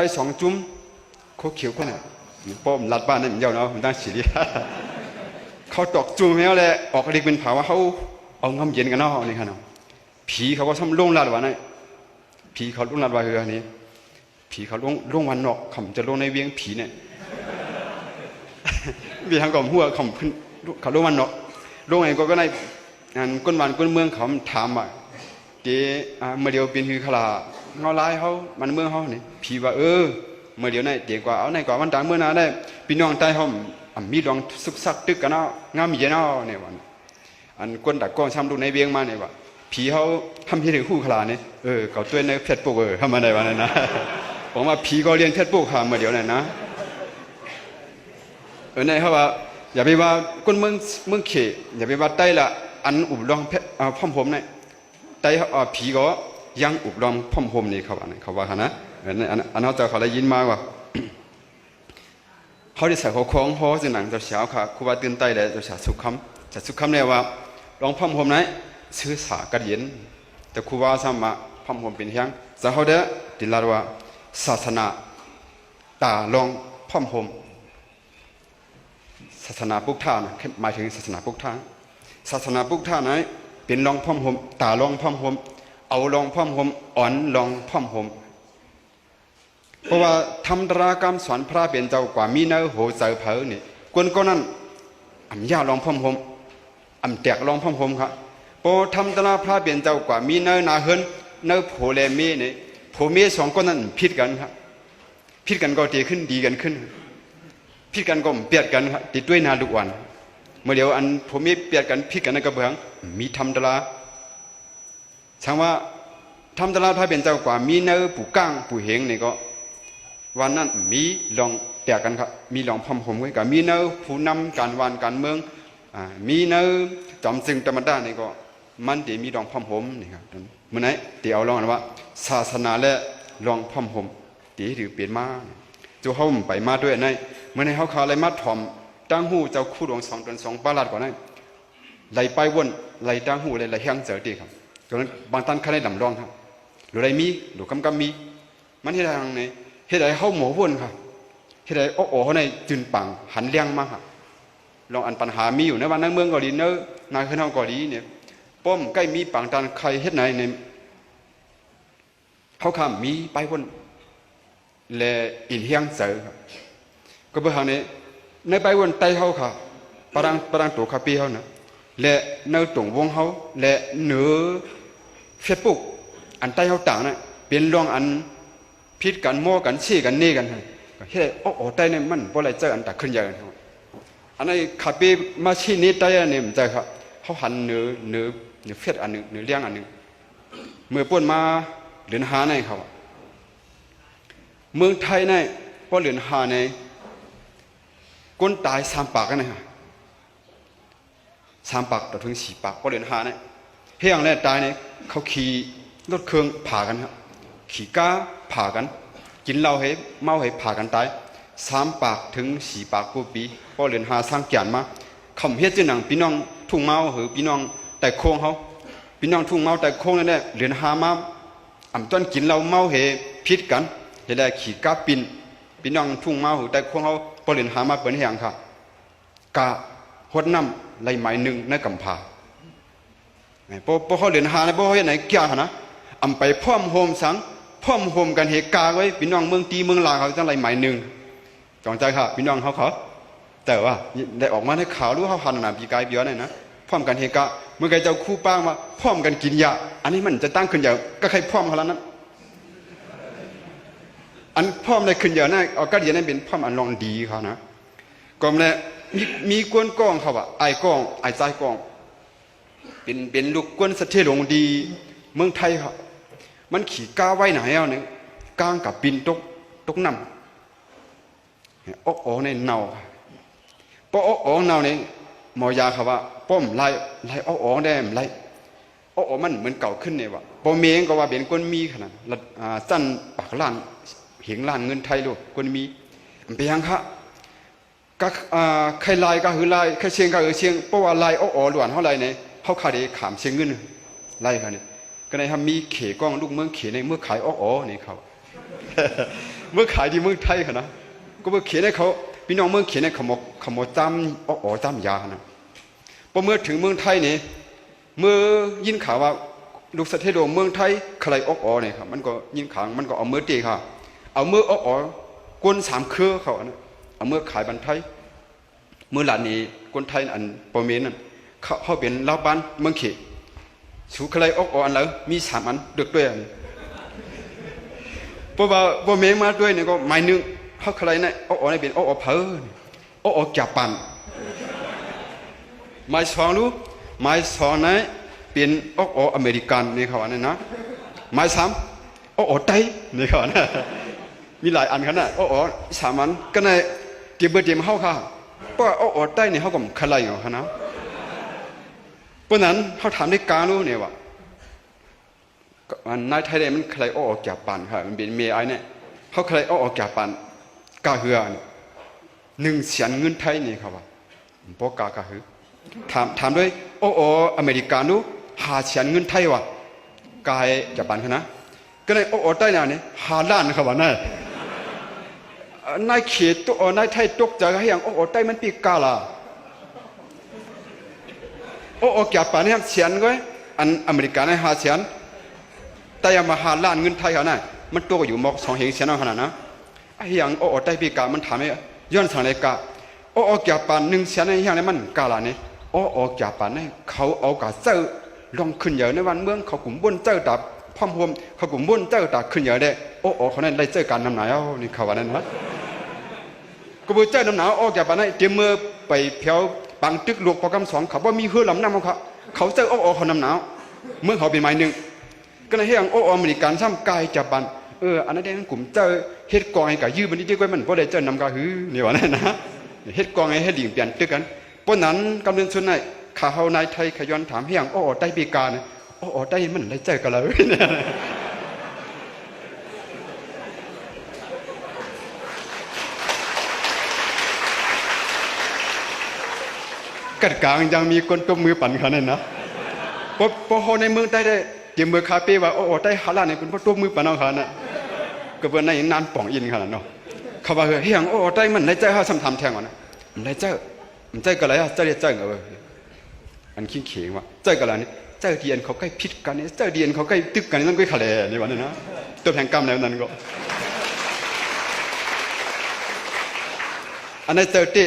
ไปสองจุ้มโคเขียวคนน่ะป้อมลัดบ้านนั่นมันยาวเนาะมันตั้งสีดีเขาตอกจุ้มแล้วแหละออกเรียกเป็นเผาว่าเขาเอางำเย็นกันเนาะนี่ครับเนาะผีเขาก็ทำลงลาดวะนี่ผีเขาลงลาดวะคืออันนี้ผีเขาลงลงวันนอกเขาจะลงในเวียงผีเนี่ยมีทางก่อมหัวเขาขึ้นเขาลงวันนอกลงไงก็ก็ในอันก้นวันก้นเมืองเขาถามว่าเจอ่ามาเดียวเป็นคือขลา เงาลายเขามันเมืองเขาเนี่ยผีว่าเออเมื่อเดี๋ยวในเดี๋ยวกว่าเอาในกว่าวันต่างเมื่อนาได้พี่น้องใต้ห้องอะมีลองสุกซักตึกกันเนาะงามเย็นเนาะเนี่ยวันอันก้นดักก้อนซ้ำดูในเวียงมาเนี่ยว่าผีเขาทำที่ถึงคู่ขลาเนี่ยเออเขาตัวในเพชรปุกเออทำมาได้วันนั้นนะผมว่าผีก็เรียนเพชรปุกขาเมื่อเดี๋ยวนี่ยนะเออในเขาว่าอย่าไปว่าก้นเมืองเมืองเขอย่าไปว่าใต้ละอันอุบลองเพชรอ่าพ่อมผมเนี่ยใต้อ่าผีก็ ยังอุบลองพ่อมผมนี่เขาว่านะเขาว่าหานะออในอันอันเขาเขาได้ยินมาว่าเขาได้ใส่หัวโค้งหัวสิหนังจะเสียวค่ะครูบาตื่นใต้เลยจะเสียสุขคำจะสุขคำเนี่ยว่าลองพ่อมผมไหนซื้อสากัดเย็นแต่ครูบาสามมาพ่อมผมเป็นเฮียงจะเขาเด้อติลาว่าศาสนาตาลองพ่อมผมศาสนาพุทธานะหมายถึงศาสนาพุทธาศาสนาพุทธานั้นเป็นรองพ่อมหมตารองพ่อมหม เอารองพ่อมหมอ่อนรองพ่อมหมเพราะว่าทำตรากรรมสอนพระเป็นเจ้ากว่ามีเนื้อโหเจอเผอนี่กวนก็นั่นอำยาลองพ่อมหมอำแตกรองพ่อมหมครับพอทำตราพระเป็นเจ้ากว่ามีเนื้อนาเฮินเนื้อโผเลมีนี่โผเมีสองคนนั้นผิดกันครับผิดกันก็ดีขึ้นดีกันขึ้นพิดกันก็เปียดกันครับติดด้วยนาดุวันเมื่อเดียวอันผมมีเปียดกันพิดกันในกระเบื้องมีทำตลา ช่างว่าทำตลาดพระเป็นเจ้ากว่ามีเนื้อปูกางปูเหงนี่ก็วันนั้นมีลองแตกกันครับมีลองพอมผมไว้กับมีเนื้อผู้นำการวานการเมืองอ่ามีเนื้อจอมซึ่งธรรมดานี่ก็มันเดี๋ยวมีลองพอมผมนี่ครับเมื่อไหนเดี๋ยวเอาลองนะว่า ศาสนาและลองพอมผมเดี๋ยวถือเปลี่ยนมาจูเขาไปมาด้วยในเมื่อในเขาขาอะไรมาถ่อมตั้งหูเจ้าคู่ดวงสองตนสองปาลาดก่อนนั้นไหลไปวนไหลตั้งหูเลยไหลเฮียงเจอดีครับ ตอนนั้นบางท่านเขาได้ลำรองครับหรือไรมีหรือกำกำมี มันที่ทางไหนเฮ็ดไรเข้าหมอวนครับเฮ็ดไรโอ้โหในจืนปังหันเลี้ยงมากครับลองอันปัญหามีอยู่ในวันนั้นเมืองเกาหลีเนอะนายขึ้นเฮาเกาหลีเนี่ยป้อมใกล้มีปังตันใครเฮ็ดไหนในเขาข้ามมีไปวนและอินเฮียงเสือครับก็เพื่อหานี้ในใบวันไตเขาค่ะปรังปรังตัวคาปีเขานะและในตรงวงเขาและเนื้อ เฟซบุ๊กอันไตเขาต่างนะเป็นรองอันพิษกันโม่กันชี้กันเนี่กันให้ก็เฮ้ยโอ้โหไตเนี่ยมันบ่ไรเจออันตักขึ้นใหญ่กันครับอันนี้คาปีมาชี้นี้ไตอันนี้มันใจครับเขาหันเนื้อเนื้อเนื้อเฟซอันหนึ่งเนื้อเลี้ยงอันหนึ่งเมื่อป่วนมาเดือนหาในเขาเมืองไทยเนี่ยพอเหรียญหาในก้นตายสามปากกันนะฮะสามปากต่อถึงสี่ปากพอเหรียญหาเนี่ยเฮียงแรกตายเนี่ย เขาขี่รถเครื่องผ่ากันครับขี่ก้าผ่ากัน กินเหล้าให้เมาให้ผ่ากันตายสามปากถึงสี่ปากกูปีพอเหรียญหาสร้างแก่นมาคำเฮ็ดเจ้าหนังพี่น้องทุ่งเมาหรือพี่น้องแต่โค้งเขาพี่น้องทุ่งเมาแต่โค้งนั่นแหละเหรียญหามาอ่ำต้นกินเหล้าเมาเหพิษกันเฮลขี่ก้าปินพี่น้องทุ่งมาหูแต่โควงเขาเปลินหามาเปิดแห่งค่ะกาหดน้ำไหลไหมหนึ่งในกำพา พอพอเขาเรียนหาในบ่เขาเห็นไหนเกี่ยนะอำไปพ่อมโฮมสังพ่อมโฮมกันเหตุการณ์ไว้พี่น้องเมืองตีเมืองลาเขาจะไหลไหมหนึ่งจองใจค่ะพี่น้องเขาเขาแต่ว่าได้ออกมาในข่าวรู้เขาหันหนาปีกายเบียร์นี่นะพร้อมกันเฮการณ์เมื่อไงเจ้าคู่ป้างมาพร้อมกันกินยาอันนี้มันจะตั้งขึ้นอย่างก็ใครพร้อมเขาแล้วนั้นอันพ่อมในขึ้นเยอะนะเอาก็เดียนนั่นเป็นพ่อมอันลองดีเขานะก็มันมีมีกวนกล้องเขาว่ไอ้กองไอ้ใจกล้อง เป็นเป็นลูกกวนสะเทหลงดี เมืองไทยครับมันขี่ก้าไว้ไหนเอาเนี่ยก้างกับปินตกตกน้ำอกอ๋อในเนาปออกอ๋อเนาเนี่ยหมอยาเขาว่าป้อมไล่ไล่อกอ๋อได้ไล่อกอ๋อมันเหมือนเก่าขึ้นเนี่ยว่ะปอเมงก็ว่าเป็นกวนมีขนาดสั้นปากล้านเหียงล้านเงินไทยลูกคนมีไปยังคะก็ใครลายก็หือลายใครเชียงก็หือเชียงเพราะว่าลายอ้อหลวนเท่าไรเนี่ย เขาขาดขามเชียงเงินไล่เขาเนี่ยก็ในทำมีเขกล้องลูกเมืองเขในเมื่อขายอ้อนี่เขาเมื่อขายที่เมืองไทยค่ะนะก็เมื่อเขียนให้เขาพี่น้องเมืองเขียนให้เขาหมกเขาหมกจำอ๋อจำยานะพอเมื่อถึงเมืองไทยนี่เมื่อยินข่าวว่าลูกสะเทโดเมืองไทยใครอออ๋อเนี่ยครับมันก็ยินข่าวมันก็เอามือตีค่ะ เอามือออกอ๋อกวนสามเครือเขานะเอาเมื่อขายบันไทยเมื่อหลานนี้คนไทยอันปอมเมนนั่น เขาเขาเป็นลาบ้านเมืองเขตสูใครออกอ๋อนแล้วมีสามอันดือกด้วยอันพราะว่าบ่เมมาด้วยเนี่ยก็หมายหนึงเฮาใครเนี่ยเอาออนเป็นเอาออกเผอเอาออกจากปันหมายสองรู้หมายสองเนี่ยเป็นเอาออกอเมริกันนี่เขาเนี่ยนะหมายสามเอาออกไต้นี่เขาว่านะมีหลายอันขนาดเอาออกสามอันก็ในเตรียมเบอร์เตรียมเฮาค่ะเพราะว่าเอาออกไต้เนี่ยเฮาก็ใครอยู่ค่ะนะ เพราะนั้นเฮาถามได้การรู้เนี่ยว่ามันนายไทยเนี่ยมันใครออกจากปันครับมันเป็นเมียไอเนี่ยเขาใครออกจากปันกาเฮือนหนึ่งแสนเงินไทยนี่ครับว่าพอกากาฮือถามถามด้วยโอ้โออเมริกานุหาแสนเงินไทยวะกายจากปันเขานะก็เลยโอ้โอใต้เนี่ยนี่หาล้านครับว่านายนายเขตตัวนายไทยตกใจให้ยังโอ้โอใต้มันปีกาล่ะ โอ้โอจากปันเนี่ยแสนก็อันอเมริกาในหาแสนแต่ยังมาหาล้านเงินไทยเขาน่ะมันตัวก็อยู่หมอกสองเหงเสียนขนาดนะไอ้ยังโอ้ได้ปีกามันถามไอ้ย้อนสังเลยกาโอ้ออกจากปานหนึ่งเสียนไอ้ยังไงมันกาลานี่โอ้ออกจากปานนี่เขาเอากาเจ้าลองขึ้นเยอะในวันเมืองเขากลุ่มบุญเจ้าดับพร้อมพมเขากลุ่มบุญเจ้าดับขึ้นเยอะได้โอ้เขานั่นได้เจอการนำหนาวนี่เขาว่านั่นวะก็บ่เจ้าน้ำหนาวออกจากปานนี่เตรียมมือไปเพียว ปังตึกหลวงปอกำสองเขาว่ามีเฮือลำน้ำของเขาเขาเจอโอ้เขานำหนาวเมื่อเขาเป็นไม้หนึ่งก็เลยให้อังโอ้อเมริกันซ้ำกายจับบันเอออันนั้นได้กลุ่มเจ้าเฮ็ดกองให้กับยืมมันนี่ดีกว่ามันบ่ได้เจ้านำกาหือนี่ว่านั่นนะเฮ็ดกองให้เฮ็ดหลิงเปลี่ยนตึกกันเพราะนั้นกำเนิดส่วนไหนข้าเฮานายไทยขย้อนถามให้อังโออได้ปีกาเนี่ยโออได้มันได้เจอกันแล้วเนี่ย กัดกลางยังมีคนตบมือปั่นเขาเนี่ยนะพอพอเขาในเมืองได้ได้เตรียมมือคาเป้ว่าโอ้ได้ฮาลาเนี่ยคุณพ่อตัวมือปานเอาขานะก็เพิ่นในนานป่องอินขนาดเนาะเขาว่าเฮ้ยงโอ้โอ้ได้มันได้ใจเฮาซ้ำทำแทงว่ะนะมันได้ใจมันใจก็ไรอะใจเรียใจเงาเว้ยอันขิงเขงว่ะใจก็ไรนี่ใจเดียนเขาใกล้พิษกันนี่ใจเดียนเขาใกล้ตึกกันนี่นั่นก็ขะแลนี่ว่านั่นนะตัวแผงกรรมแล้วนั่นก็อันนั้นเจอเต